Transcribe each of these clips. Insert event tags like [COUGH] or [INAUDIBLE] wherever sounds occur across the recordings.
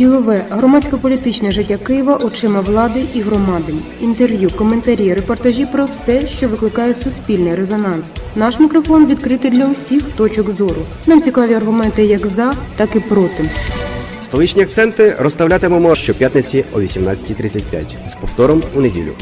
Ділове громадсько-політичне життя Києва очима влади і громади. Інтерв'ю, коментарі, репортажі про все, що викликає суспільний резонанс. Наш мікрофон відкритий для усіх точок зору. Нам цікаві аргументи як за, так і проти. Столичні акценти розставлятимемо щоп'ятниці о 18.35 з повтором у неділю.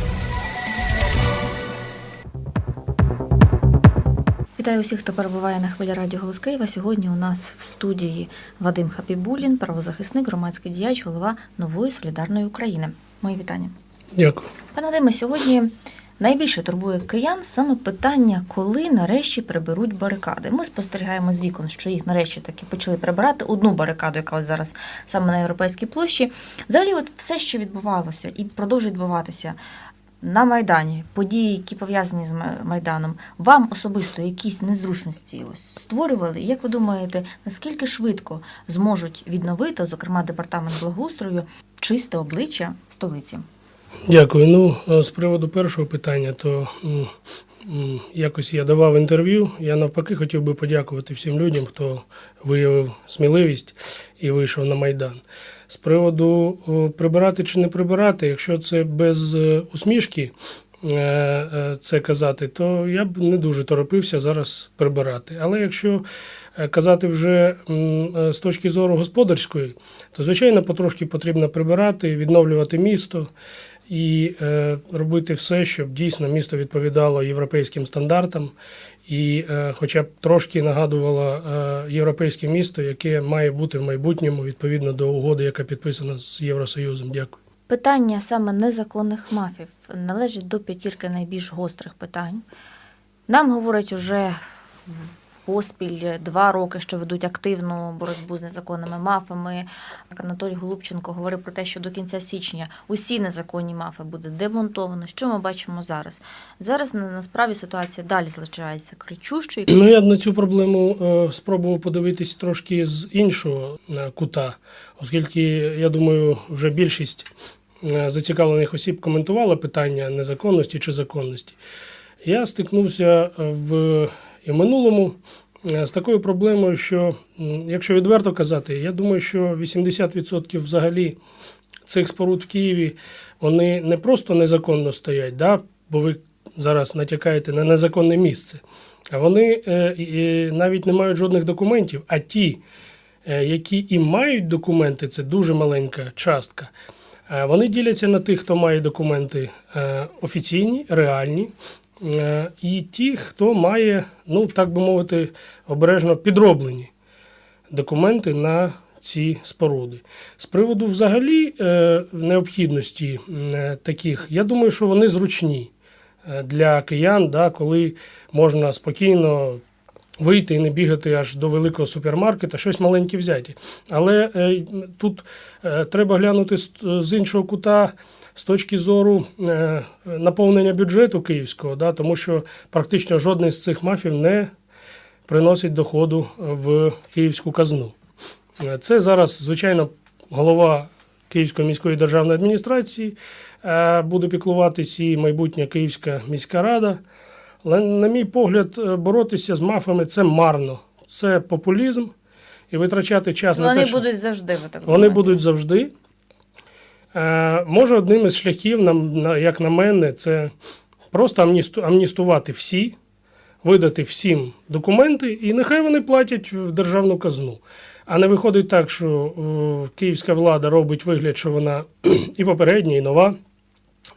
Вітаю усіх, хто перебуває на хвилі радіо Голос Києва. Сьогодні у нас в студії Вадим Хапібулін, правозахисник, громадський діяч, голова нової солідарної України. Мої вітання. Дякую. Пане Вадиме, сьогодні найбільше турбує киян саме питання, коли нарешті приберуть барикади. Ми спостерігаємо з вікон, що їх нарешті таки почали прибирати одну барикаду, яка ось зараз саме на європейській площі. Взагалі, от все, що відбувалося і продовжує відбуватися. На Майдані події, які пов'язані з Май- Майданом, вам особисто якісь незручності ось створювали? Як ви думаєте, наскільки швидко зможуть відновити, зокрема департамент благоустрою, чисте обличчя столиці? Дякую. Ну, з приводу першого питання, то якось я давав інтерв'ю. Я навпаки хотів би подякувати всім людям, хто виявив сміливість і вийшов на Майдан. З приводу прибирати чи не прибирати, якщо це без е, усмішки е, е, це казати, то я б не дуже торопився зараз прибирати. Але якщо казати вже з точки зору господарської, то звичайно потрошки потрібно прибирати, відновлювати місто і е, робити все, щоб дійсно місто відповідало європейським стандартам і е, хоча б трошки нагадувало е, європейське місто, яке має бути в майбутньому відповідно до угоди, яка підписана з Євросоюзом. Дякую. Питання саме незаконних мафів належить до п'ятірки найбільш гострих питань. Нам говорять уже поспіль два роки, що ведуть активну боротьбу з незаконними мафами. Анатолій Голубченко говорив про те, що до кінця січня усі незаконні мафи буде демонтовано. Що ми бачимо зараз? Зараз насправді ситуація далі залишається кричущою. Ну я на цю проблему е, спробував подивитись трошки з іншого е, кута, оскільки я думаю, вже більшість е, зацікавлених осіб коментувала питання незаконності чи законності. Я стикнувся в і в минулому е, з такою проблемою, що якщо відверто казати, я думаю, що 80% взагалі цих споруд в Києві вони не просто незаконно стоять, да, бо ви зараз натякаєте на незаконне місце, а вони е, навіть не мають жодних документів. А ті, е, які і мають документи, це дуже маленька частка. Вони діляться на тих, хто має документи офіційні, реальні, і ті, хто має, ну так би мовити, обережно підроблені документи на ці споруди. З приводу взагалі е, необхідності е, таких, я думаю, що вони зручні е, для киян, да, коли можна спокійно вийти і не бігати аж до великого супермаркета, щось маленьке взяти. Але е, тут е, треба глянути з, іншого кута. З точки зору е, наповнення бюджету київського, да, тому що практично жодний з цих мафів не приносить доходу в київську казну. Це зараз, звичайно, голова Київської міської державної адміністрації буде піклуватись і майбутня Київська міська рада. Але, на мій погляд, е, боротися з мафами це марно. Це популізм і витрачати час на Вони те, що будуть завжди. Ви так вони думаєте? будуть завжди. Е, може, одним із шляхів, на- як на мене, це просто амністу, амністувати всі, видати всім документи, і нехай вони платять в державну казну. А не виходить так, що е, київська влада робить вигляд, що вона [CLEARS THROAT] і попередня, і нова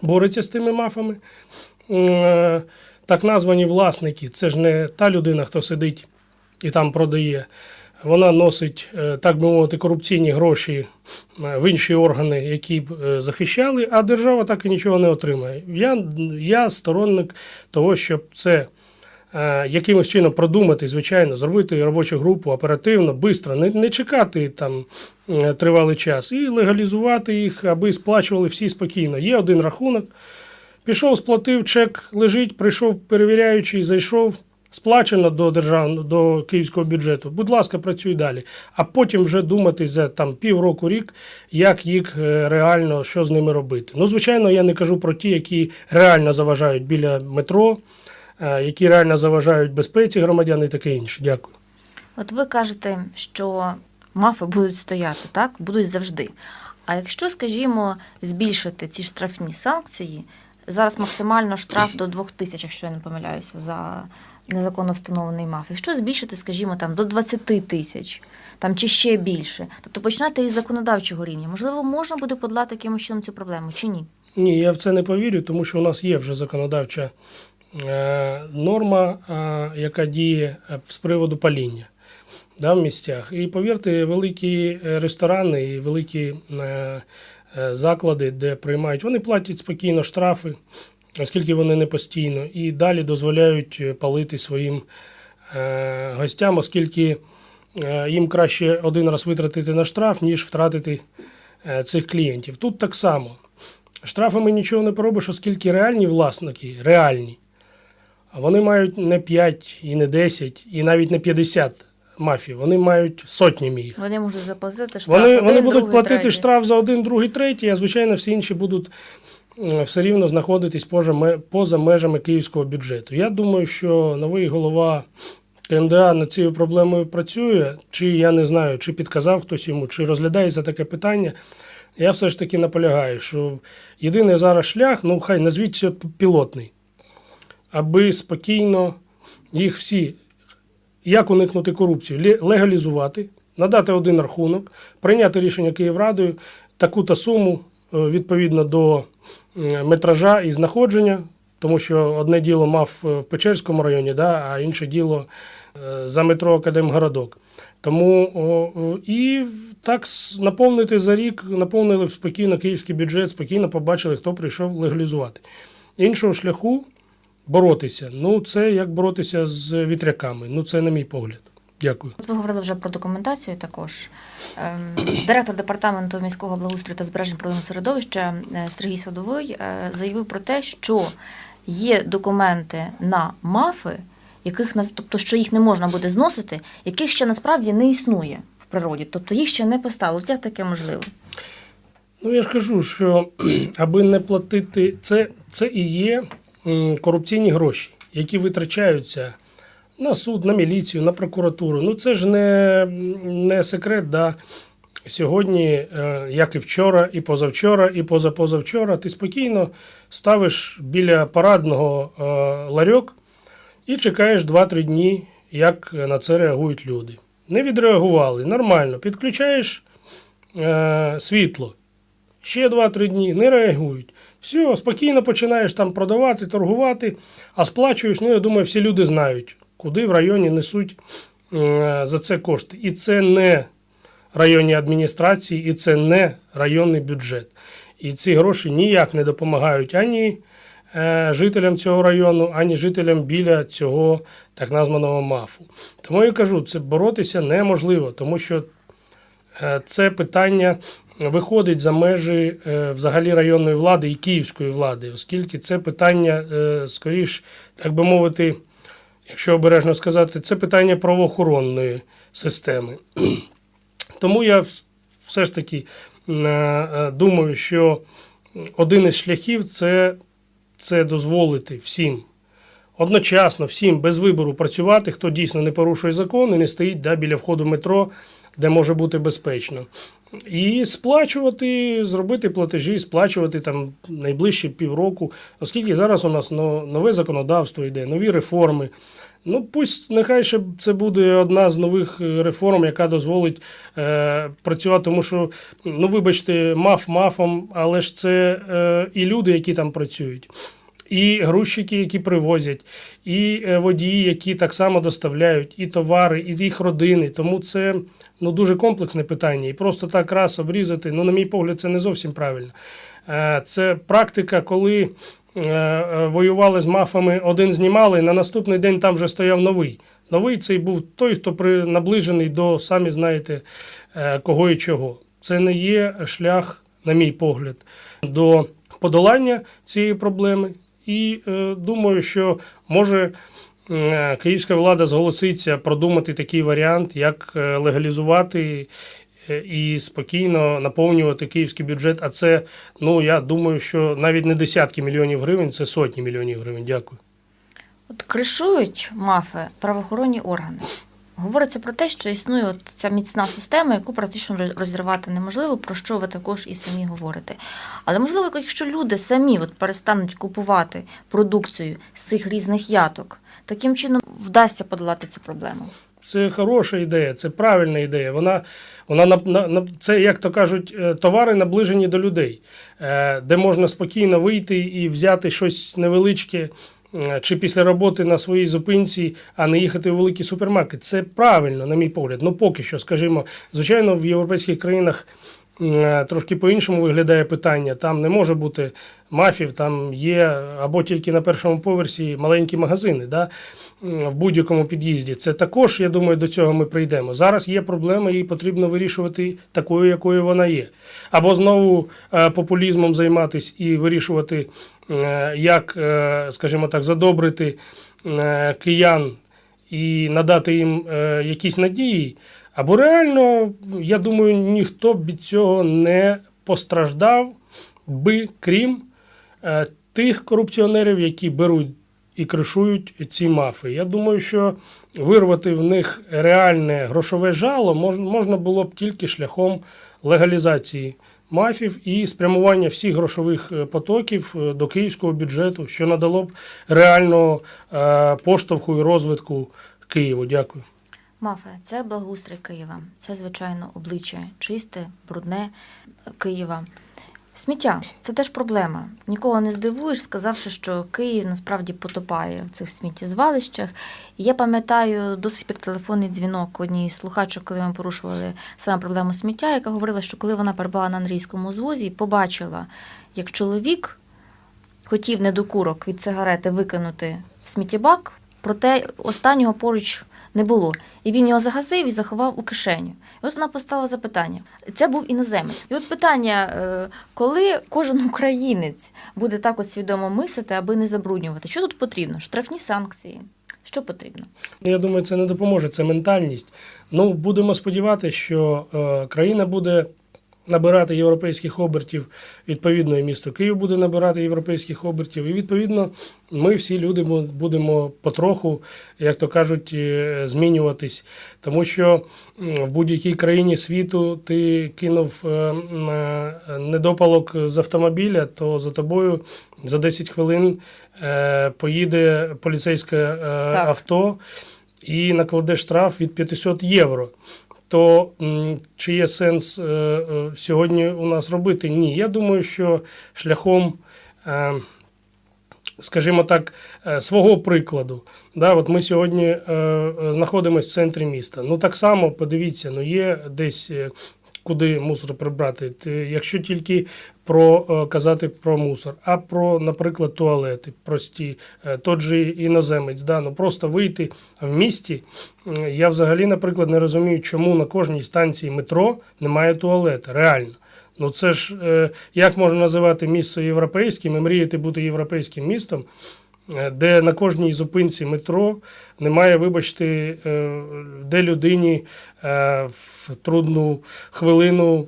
бореться з тими мафами. Е, так названі власники це ж не та людина, хто сидить і там продає. Вона носить, е, так би мовити, корупційні гроші е, в інші органи, які б е, захищали, а держава так і нічого не отримає. Я, я сторонник того, щоб це якимось чином продумати, звичайно, зробити робочу групу оперативно, швидко, не, не чекати там тривалий час і легалізувати їх, аби сплачували всі спокійно. Є один рахунок. Пішов, сплатив, чек лежить, прийшов перевіряючий, зайшов, сплачено до державного до київського бюджету. Будь ласка, працюй далі. А потім вже думати за там півроку рік, як їх е, реально, що з ними робити. Ну, звичайно, я не кажу про ті, які реально заважають біля метро, е, які реально заважають безпеці громадян і таке інше. Дякую. От ви кажете, що мафи будуть стояти, так? Будуть завжди. А якщо, скажімо, збільшити ці штрафні санкції, зараз максимально штраф до 2 тисяч, якщо я не помиляюся, за незаконно встановлений маф. Якщо збільшити, скажімо, там до 20 тисяч, там чи ще більше, тобто починати із законодавчого рівня, можливо, можна буде подолати якимось чином цю проблему чи ні? Ні, я в це не повірю, тому що у нас є вже законодавча е, норма, е, яка діє е, з приводу паління да, в місцях. І повірте, великі ресторани і великі е, заклади, де приймають, вони платять спокійно штрафи, оскільки вони не постійно, і далі дозволяють е, палити своїм е, гостям, оскільки е, їм краще один раз витратити на штраф, ніж втратити е, цих клієнтів. Тут так само. Штрафами нічого не поробиш, оскільки реальні власники, реальні, вони мають не 5 і не 10, і навіть не 50 мафій, вони мають сотнями їх. Вони можуть заплатити штраф. Вони, один, вони будуть другий, платити третій. штраф за один, другий, третій, а звичайно всі інші будуть все рівно знаходитись поза, межами київського бюджету. Я думаю, що новий голова КМДА над цією проблемою працює, чи я не знаю, чи підказав хтось йому, чи розглядається таке питання. Я все ж таки наполягаю, що єдиний зараз шлях, ну хай назвіть це пілотний, аби спокійно їх всі, як уникнути корупцію, легалізувати, надати один рахунок, прийняти рішення Київрадою, таку-то суму е, відповідно до метража і знаходження, тому що одне діло мав е, в Печерському районі, да, а інше діло е, за метро Академгородок. Тому о, і так наповнити за рік, наповнили спокійно київський бюджет, спокійно побачили, хто прийшов легалізувати. Іншого шляху боротися. Ну, це як боротися з вітряками. Ну, це на мій погляд. Дякую. От ви говорили вже про документацію також. Ем, Директор департаменту міського благоустрою та збереження природного середовища е, Сергій Садовий е, заявив про те, що є документи на мафи, яких тобто, що їх не можна буде зносити, яких ще насправді не існує в природі, тобто їх ще не поставили. Як таке можливо? Ну, я ж кажу, що аби не платити, це, це і є корупційні гроші, які витрачаються на суд, на міліцію, на прокуратуру. Ну, це ж не, не секрет, да. Сьогодні, е, як і вчора, і позавчора, і позапозавчора, ти спокійно ставиш біля парадного е, ларьок і чекаєш 2-3 дні, як на це реагують люди. Не відреагували, нормально. Підключаєш е, світло. Ще 2-3 дні не реагують. Все, спокійно починаєш там продавати, торгувати, а сплачуєш. Ну, я думаю, всі люди знають, куди в районі несуть е, за це кошти. І це не районні адміністрації, і це не районний бюджет. І ці гроші ніяк не допомагають ані е, жителям цього району, ані жителям біля цього так названого мафу. Тому я кажу, це боротися неможливо, тому що Е, Це питання виходить за межі е, взагалі районної влади і київської влади, оскільки це питання, е, скоріш, так би мовити, якщо обережно сказати, це питання правоохоронної системи. [CLEARS THROAT] Тому я все ж таки е, думаю, що один із шляхів це, це дозволити всім. Одночасно всім без вибору працювати, хто дійсно не порушує закон і не стоїть да, біля входу метро, де може бути безпечно. І сплачувати, зробити платежі, сплачувати там найближчі півроку, оскільки зараз у нас нове законодавство йде, нові реформи. Ну, пусть нехай ще це буде одна з нових реформ, яка дозволить е, працювати, тому що, ну вибачте, маф мафом, але ж це е, і люди, які там працюють і грузчики, які привозять, і е, водії, які так само доставляють, і товари, і їх родини. Тому це ну, дуже комплексне питання. І просто так раз обрізати, ну, на мій погляд, це не зовсім правильно. Е, Це практика, коли е, воювали з мафами, один знімали, на наступний день там вже стояв новий. Новий цей був той, хто при, наближений до, самі знаєте, е, кого і чого. Це не є шлях, на мій погляд, до подолання цієї проблеми. І е, думаю, що може київська влада зголоситься продумати такий варіант, як е, легалізувати е, і спокійно наповнювати київський бюджет. А це, ну я думаю, що навіть не десятки мільйонів гривень, це сотні мільйонів гривень. Дякую. От кришують мафи правоохоронні органи. Говориться про те, що існує от ця міцна система, яку практично розірвати неможливо, про що ви також і самі говорите. Але можливо, якщо люди самі от перестануть купувати продукцію з цих різних яток, таким чином вдасться подолати цю проблему. Це хороша ідея, це правильна ідея. Вона, вона на, на, це, як то кажуть, е, товари наближені до людей, е, де можна спокійно вийти і взяти щось невеличке. Е, Чи після роботи на своїй зупинці, а не їхати в великий супермаркет. Це правильно, на мій погляд. Ну поки що, скажімо, звичайно, в європейських країнах трошки по-іншому виглядає питання. Там не може бути мафів, там є або тільки на першому поверсі маленькі магазини. Да? в будь-якому під'їзді. Це також, я думаю, до цього ми прийдемо. Зараз є проблема, її потрібно вирішувати такою, якою вона є. Або знову е, популізмом займатися і вирішувати, е, як, е, скажімо так, задобрити е, киян і надати їм е, якісь надії. Або реально, я думаю, ніхто б від цього не постраждав би, крім е, тих корупціонерів, які беруть і кришують ці мафи. Я думаю, що вирвати в них реальне грошове жало мож- можна було б тільки шляхом легалізації мафів і спрямування всіх грошових е, потоків е, до київського бюджету, що надало б реального е, поштовху і розвитку Києву. Дякую. Мафія це благоустрій Києва. Це, звичайно, обличчя чисте, брудне Києва. Сміття це теж проблема. Нікого не здивуєш, сказавши, що Київ насправді потопає в цих сміттєзвалищах. Я пам'ятаю досить пір телефонний дзвінок одній слухачок, коли ми порушували саме проблему сміття, яка говорила, що коли вона перебувала на андрійському звозі побачила, як чоловік хотів недокурок від сигарети викинути в сміттєбак, проте останнього поруч не було. І він його загасив і заховав у кишеню. І от вона поставила запитання. Це був іноземець. І от питання, е, коли кожен українець буде так от свідомо мислити, аби не забруднювати, що тут потрібно? Штрафні санкції. Що потрібно? Я думаю, це не допоможе, це ментальність. Ну, будемо сподіватися, що е, країна буде набирати європейських обертів, відповідно, і місто Київ буде набирати європейських обертів. І відповідно, ми всі люди будемо потроху, як то кажуть, е, змінюватись. Тому що в будь-якій країні світу ти кинув е, е, недопалок з автомобіля, то за тобою за 10 хвилин поїде поліцейське Так. авто і накладе штраф від 500 євро. То чи є сенс е, е, сьогодні у нас робити? Ні. Я думаю, що шляхом, е, скажімо так, свого прикладу. Да, от ми сьогодні знаходимося в центрі міста. Ну так само подивіться, ну є десь. Куди мусор прибрати, Ти- якщо тільки про е, казати про мусор, а про, наприклад, туалети прості, е, тот же іноземець, да, ну просто вийти в місті. Я взагалі, наприклад, не розумію, чому на кожній станції метро немає туалета. Реально. Ну це ж е, як можна називати місто європейським і мріяти бути європейським містом, де на кожній зупинці метро немає, вибачте, де людині в трудну хвилину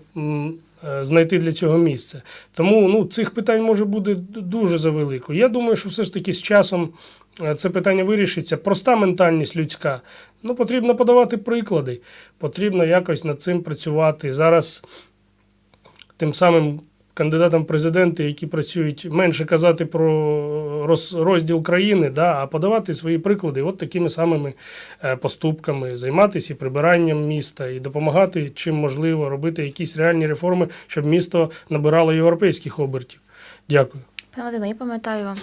знайти для цього місце. Тому ну, цих питань може бути дуже завелико. Я думаю, що все ж таки з часом е, це питання вирішиться. Проста ментальність людська. Ну, потрібно подавати приклади, потрібно якось над цим працювати. Зараз тим самим кандидатам президенти, які працюють, менше казати про роз, розділ країни, да, а подавати свої приклади от такими самими е, поступками, займатися і прибиранням міста і допомагати чим можливо, робити якісь реальні реформи, щоб місто набирало європейських обертів. Дякую. Пане я пам'ятаю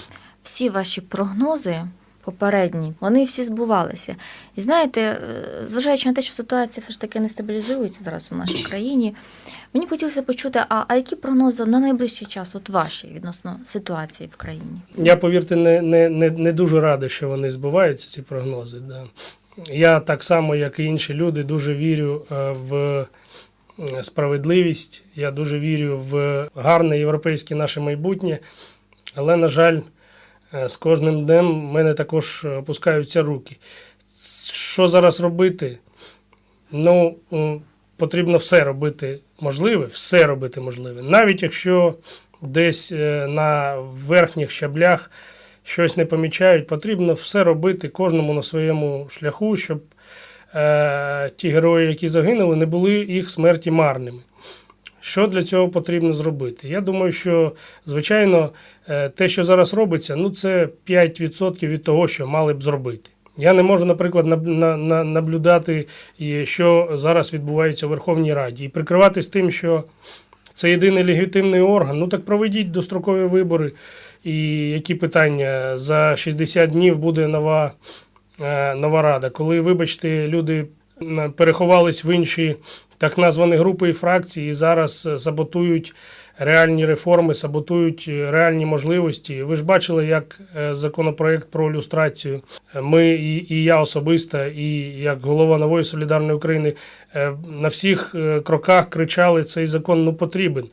всі ваші прогнози попередні, вони всі збувалися. І знаєте, е, зважаючи на те, що ситуація все ж таки не стабілізується зараз у нашій країні, мені хотілося почути, а, а які прогнози на найближчий час, от ваші відносно ситуації в країні? Я, повірте, не, не, не, не дуже радий, що вони збуваються, ці прогнози. Да. Я так само, як і інші люди, дуже вірю е, в е, справедливість, я дуже вірю в гарне європейське наше майбутнє. Але, на жаль, з кожним днем в мене також опускаються руки. Що зараз робити? Ну, потрібно все робити можливе, все робити можливе. Навіть якщо десь е, на верхніх щаблях щось не помічають, потрібно все робити кожному на своєму шляху, щоб е, ті герої, які загинули, не були їх смерті марними. Що для цього потрібно зробити? Я думаю, що звичайно е, те, що зараз робиться, ну це 5% від того, що мали б зробити. Я не можу, наприклад, наб- на- на- наблюдати, що зараз відбувається у Верховній Раді, і прикриватись тим, що це єдиний легітимний орган. Ну так проведіть дострокові вибори. І які питання за 60 днів буде нова, е, нова рада. Коли, вибачте, люди переховались в інші так названі групи і фракції і зараз е, саботують реальні реформи, саботують е, реальні можливості. Ви ж бачили, як е, законопроект про люстрацію. Ми і, і я особисто, і як голова нової солідарної України на всіх кроках кричали: цей закон ну потрібен.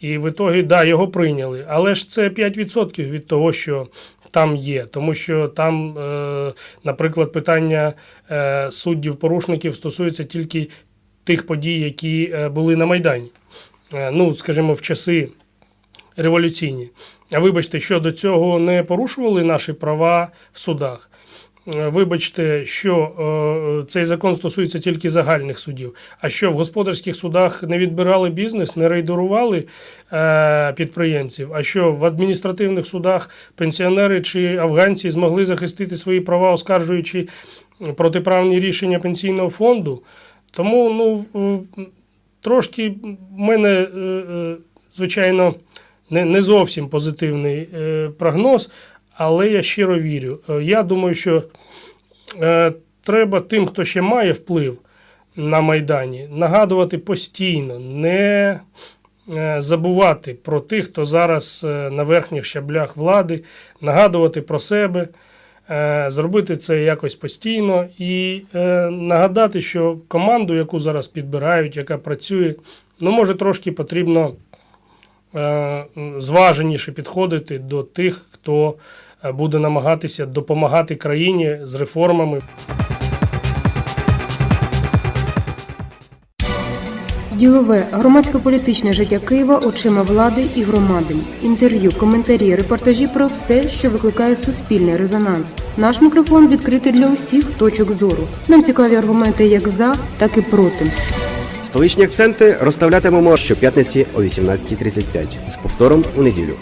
І в ітогі, да, його прийняли. Але ж це 5% від того, що там є. Тому що там, е, наприклад, питання е, суддів-порушників стосується тільки тих подій, які е, були на Майдані. Ну, скажімо, в часи революційні. А вибачте, що до цього не порушували наші права в судах. Е, Вибачте, що е, цей закон стосується тільки загальних судів. А що в господарських судах не відбирали бізнес, не рейдерували е, підприємців? А що в адміністративних судах пенсіонери чи афганці змогли захистити свої права, оскаржуючи протиправні рішення пенсійного фонду? Тому ну, трошки в мене, звичайно, не, зовсім позитивний прогноз, але я щиро вірю. Е, Я думаю, що е, треба тим, хто ще має вплив на Майдані, нагадувати постійно, не е, забувати про тих, хто зараз на верхніх щаблях влади, нагадувати про себе, зробити це якось постійно і нагадати, що команду, яку зараз підбирають, яка працює, ну, може, трошки потрібно зваженіше підходити до тих, хто е, буде намагатися допомагати країні з реформами. Ділове громадсько-політичне життя Києва очима влади і громади. Інтерв'ю, коментарі, репортажі про все, що викликає суспільний резонанс. Наш мікрофон відкритий для усіх точок зору. Нам цікаві аргументи як за, так і проти. Столичні акценти розставлятимемо щоп'ятниці о 18.35 з повтором у неділю.